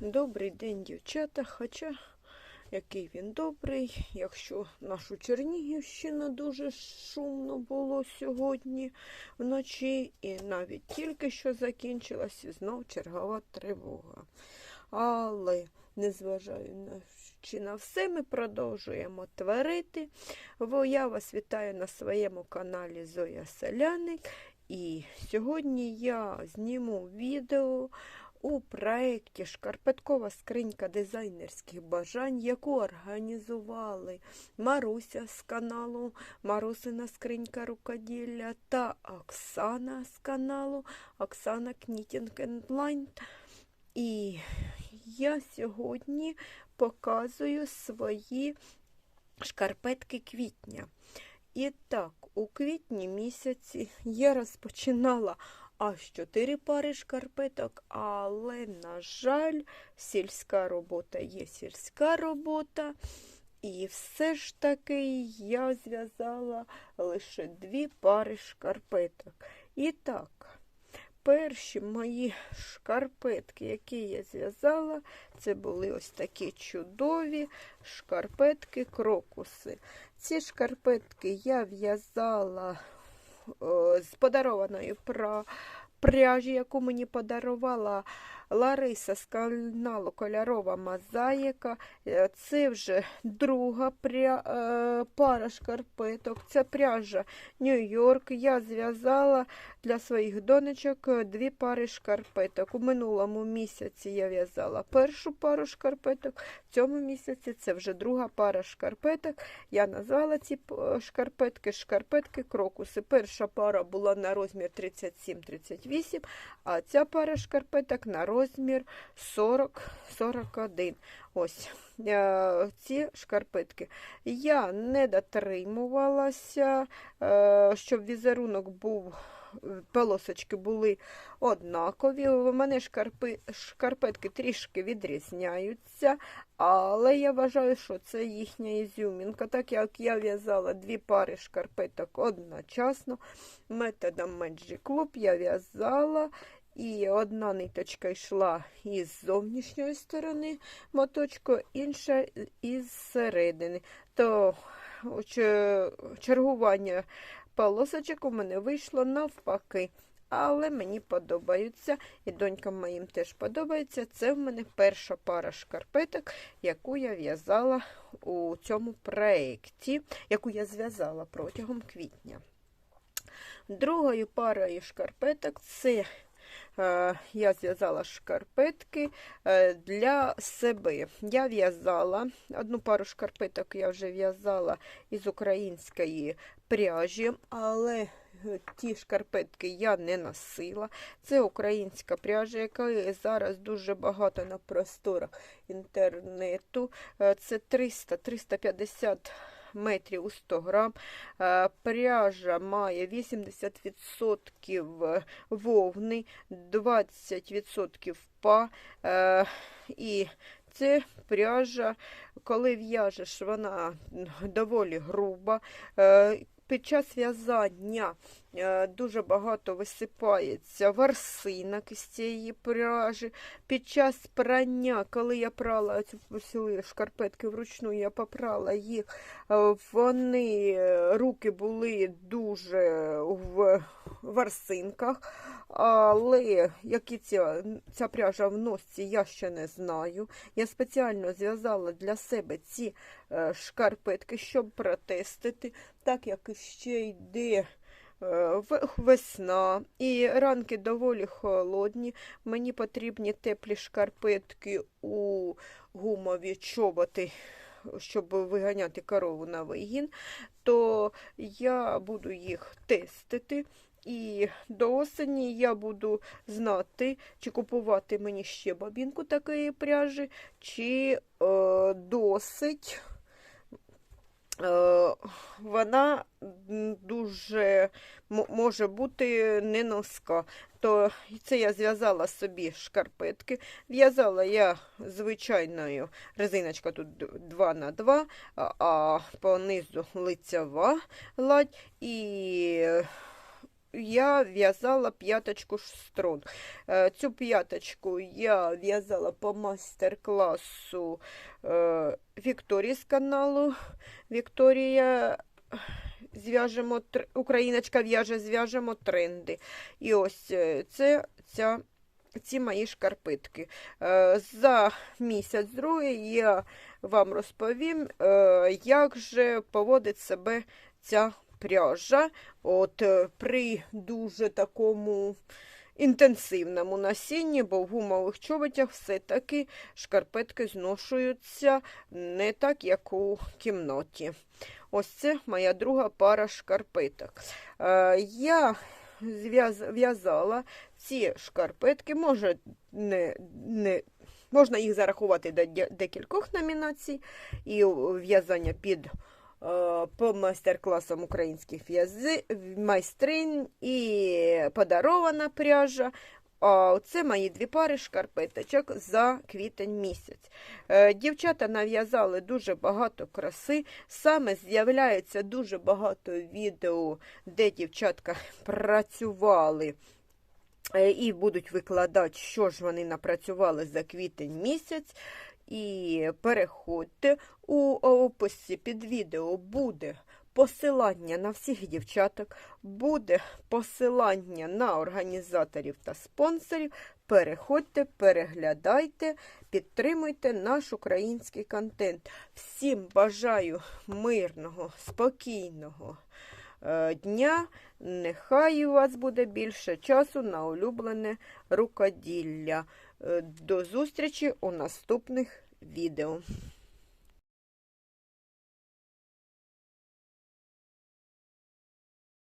Добрий день, дівчата. Хоча який він добрий, якщо нашу Чернігівщину дуже шумно було сьогодні вночі, і навіть тільки що закінчилася знов чергова тривога. Але, незважаючи на все, ми продовжуємо творити. Бо я вас вітаю на своєму каналі Зоя Соляник. І сьогодні я зніму відео у проєкті Шкарпеткова скринька дизайнерських бажань, яку організували Маруся з каналу Марусина скринька рукоділля та Оксана з каналу Оксана Knitting and І я сьогодні показую свої шкарпетки квітня. І так, у квітні місяці я розпочинала аж чотири пари шкарпеток, але, на жаль, сільська робота є сільська робота. І все ж таки я зв'язала лише дві пари шкарпеток. І так, перші мої шкарпетки, які я зв'язала, це були ось такі чудові шкарпетки крокуси. Ці шкарпетки я в'язала з подарованою пра... пряжі, яку мені подарувала Лариса з каналу Кольорова Мозаїка. Е, Це вже друга пря... е, пара шкарпеток. Це пряжа Нью-Йорк. Я зв'язала для своїх донечок е, дві пари шкарпеток. У минулому місяці я в'язала першу пару шкарпеток. В цьому місяці це вже друга пара шкарпеток. Я назвала ці шкарпетки шкарпетки крокуси. Перша пара була на розмір 37-38, а ця пара шкарпеток на розмір 40-41. Ось е, ці шкарпетки. Я не дотримувалася, е, щоб візерунок був. Полосочки були однакові. У мене шкарпи, шкарпетки трішки відрізняються, але я вважаю, що це їхня ізюмінка. Так як я в'язала дві пари шкарпеток одночасно, методом Magic Club я в'язала. І одна ниточка йшла із зовнішньої сторони моточку, інша із середини. То чергування полосочок у мене вийшло навпаки. Але мені подобаються, і донькам моїм теж подобається. Це в мене перша пара шкарпеток, яку я в'язала у цьому проєкті, яку я зв'язала протягом квітня. Другою парою шкарпеток це я зв'язала шкарпетки для себе. Я в'язала одну пару шкарпеток я вже в'язала із української пряжі, але ті шкарпетки я не носила. Це українська пряжа, яка зараз дуже багато на просторах інтернету. Це 300-350 метрів у 100 грам. Пряжа має 80% вовни, 20% па. І це пряжа, коли в'яжеш, вона доволі груба. Під час в'язання дуже багато висипається ворсинок із цієї пряжі. Під час прання, коли я прала ці шкарпетки вручну, я попрала їх, вони руки були дуже в ворсинках. Але які ця, ця пряжа в носці, я ще не знаю. Я спеціально зв'язала для себе ці шкарпетки, щоб протестити, так як ще йде весна і ранки доволі холодні. Мені потрібні теплі шкарпетки у гумові чоботи. Щоб виганяти корову на вигін, то я буду їх тестити. І до осені я буду знати, чи купувати мені ще бабінку такої пряжі, чи е, досить. Е, вона дуже може бути не носка. То це я зв'язала собі шкарпетки. В'язала я звичайною резиночка тут 2 на 2 а понизу лицева ладь. І я в'язала п'яточку струн. Е, Цю п'яточку я в'язала по майстер-класу е, Вікторії з каналу. Вікторія зв'яжемо Україночка в'яже, зв'яжемо тренди. І ось е, це ця. Ці мої шкарпетки. Е, За місяць другий я вам розповім, як же поводить себе ця пряжа. От е, при дуже такому інтенсивному насінні, бо в гумових чоботях все-таки шкарпетки зношуються не так, як у кімнаті. Ось це моя друга пара шкарпеток. Е, Я в'язала ці шкарпетки, може, не, не, можна їх зарахувати до декількох номінацій, і в'язання під по майстер-класам українських в'язи, майстринь і подарована пряжа. А це мої дві пари шкарпеточок за квітень місяць. Е, Дівчата нав'язали дуже багато краси. Саме з'являється дуже багато відео, де дівчатка працювали е, і будуть викладати, що ж вони напрацювали за квітень місяць. І переходьте у описі під відео буде посилання на всіх дівчаток, буде посилання на організаторів та спонсорів. Переходьте, переглядайте, підтримуйте наш український контент. Всім бажаю мирного, спокійного е, дня. Нехай у вас буде більше часу на улюблене рукоділля. Е, До зустрічі у наступних відео.